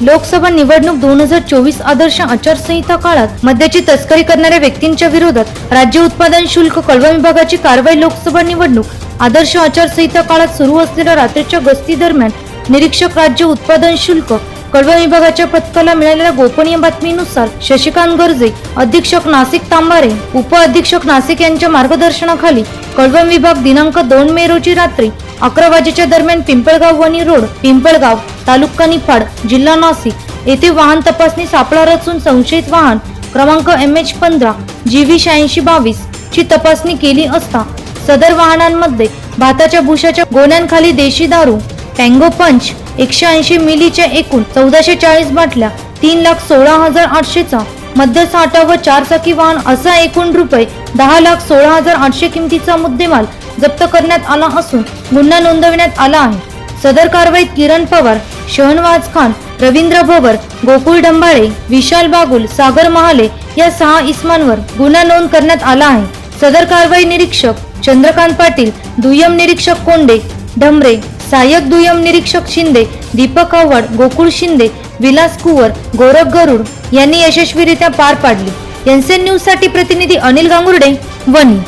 लोकसभा निवडणूक दोन हजार चोवीस आदर्श आचारसंहिता काळात मद्याची तस्करी करणाऱ्या व्यक्तींच्या विरोधात राज्य उत्पादन शुल्क कळवा विभागाची कारवाई लोकसभा निवडणूक आदर्श आचारसंहिता काळात सुरू असलेल्या रात्रीच्या गस्ती दरम्यान निरीक्षक राज्य उत्पादन शुल्क कळवा विभागाच्या पथकाला मिळालेल्या गोपनीय बातमीनुसार शशिकांत गर्जे अधीक्षक नाशिक तांबारे उप अधीक्षक नाशिक यांच्या मार्गदर्शनाखाली कळवण विभाग दिनांक दोन मे रोजी रात्री अकरा वाजेच्या दरम्यान पिंपळगाव वणी रोड पिंपळगाव तालुका निफाड जिल्हा नाशिक येथे वाहन तपासणी सापळा रचून संशयित वाहन क्रमांक एम एच पंधरा जी व्ही शहाऐंशी बावीस ची तपासणी केली असता सदर वाहनांमध्ये भाताच्या भुशाच्या गोण्यांखाली देशी दारू टँगो पंच एकशे ऐंशी मिलीच्या एकूण चौदाशे चाळीस बाटल्या तीन लाख सोळा हजार आठशेचा मद्यसाठा व चारचाकी वाहन असा एकूण रुपये दहा लाख सोळा हजार आठशे किमतीचा मुद्देमाल जप्त करण्यात आला असून गुन्हा नोंदवण्यात आला आहे. सदर कारवाईत किरण पवार शहनवाज खान रवींद्र भवर गोकुळ डंबाळे विशाल बागुल सागर महाले या सहा इस्मांवर गुन्हा नोंद करण्यात आला आहे. सदर कारवाई निरीक्षक चंद्रकांत पाटील दुय्यम निरीक्षक कोंडे ढमरे सहाय्यक दुय्यम निरीक्षक शिंदे दीपक आव्हाड गोकुळ शिंदे विलास कुवर गोरख गरुड यांनी यशस्वीरित्या पार पाडली. एनसीएन न्यूजसाठी प्रतिनिधी अनिल गांगुर्डे वणी.